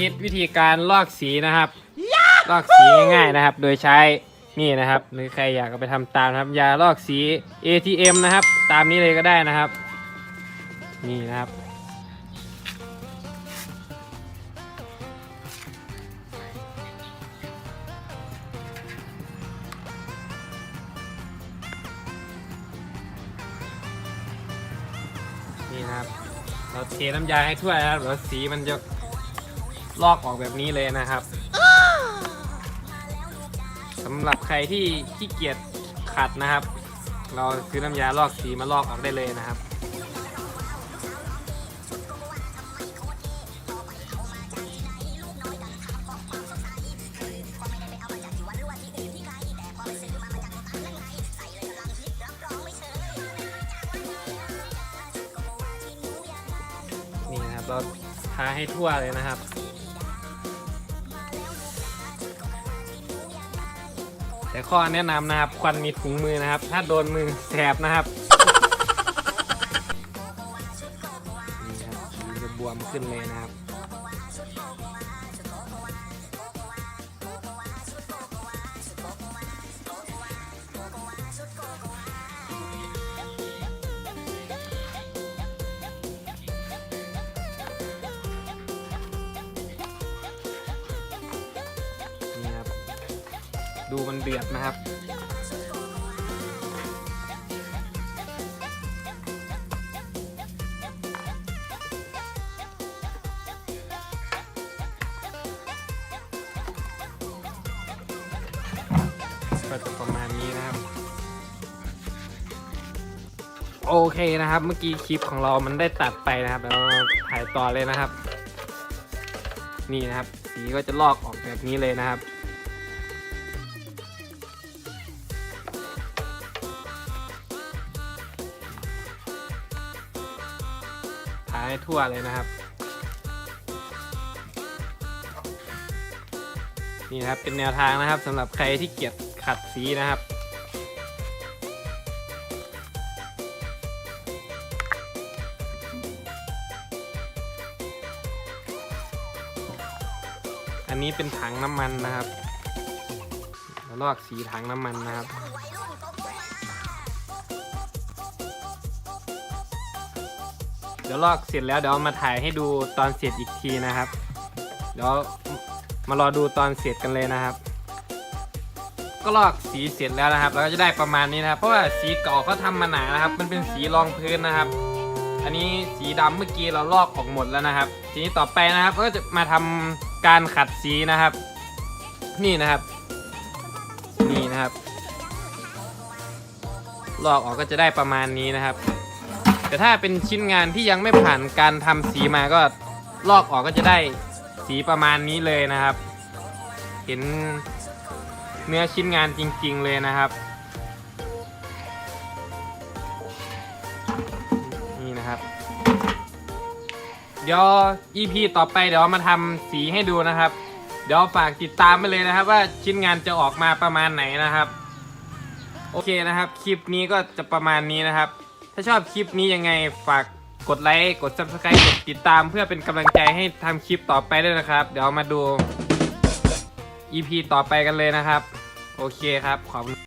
ธิตวิธีการลอกสีนะครับ ลอกสีง่ายๆนะครับ โดยใช้นี่นะครับ หรือใครอยากเอาไปทำตามนะครับยาลอกสี ATM นะครับ ตามนี้เลยก็ได้นะครับ นี่นะครับ นี่นะครับ เราเทน้ำยาให้ทั่วนะครับเดี๋ยวสีมันจะ ลอกออกแบบนี้เลยนะครับสำหรับใครที่ขี้เกียจขัดนะครับ เราซื้อน้ำยาลอกสีมาลอกออกได้เลยนะครับนี่นะครับเราทาให้ทั่วเลยนะครับ แต่ข้อแนะนำนะครับควันมีถุงมือนะครับ ถ้าโดนมือแสบนะครับนี่ครับมันจะบวมขึ้นเลยนะครับ ดูมันเดือดนะครับ ก็จะประมาณนี้นะครับ โอเคนะครับ เมื่อกี้คลิปของเรามันได้ตัดไปนะครับแล้วเราถ่ายต่อเลยนะครับ นี่นะครับ สีก็จะลอกออกแบบนี้เลยนะครับ ให้ทั่วเลยนะครับ นี่นะครับเป็นแนวทางนะครับสำหรับใครที่เกียจขัดสีนะครับอันนี้เป็นถังน้ำมันนะครับลอกสีถังน้ำมันนะครับ ดี๋ยวลอกเสร็จแล้วเดี๋ยวมาถ่ายให้ดูตอนเสร็จอีกทีนะครับ เดี๋ยวมารอดูตอนเสร็จกันเลยนะครับ ก็ลอกสีเสร็จแล้วนะครับเราก็จะได้ประมาณนี้นะครับ เพราะว่าสีเก่าเขาทำมาหนานะครับ มันเป็นสีรองพื้นนะครับ อันนี้สีดำเมื่อกี้เราลอกออกหมดแล้วนะครับ ทีนี้ต่อไปนะครับก็จะมาทำการขัดสีนะครับ นี่นะครับนี่นะครับลอกออกก็จะได้ประมาณนี้นะครับ แต่ถ้าเป็นชิ้นงานที่ยังไม่ผ่านการทำสีมาก็ลอกออกก็จะได้สีประมาณนี้เลยนะครับ เห็นเนื้อชิ้นงานจริง ๆ เลยนะครับ นี่นะครับ เดี๋ยว EP ต่อไปเดี๋ยวมาทำสีให้ดูนะครับ เดี๋ยวฝากติดตามไปเลยนะครับ ว่าชิ้นงานจะออกมาประมาณไหนนะครับ โอเคนะครับ คลิปนี้ก็จะประมาณนี้นะครับ ถ้าชอบคลิปนี้ยังไงฝากกดไลค์ กด subscribe กดติดตามเพื่อเป็นกำลังใจให้ทำคลิปต่อไปด้วยนะครับ เดี๋ยวมาดู EP ต่อไปกันเลยนะครับ โอเคครับ ขอบคุณ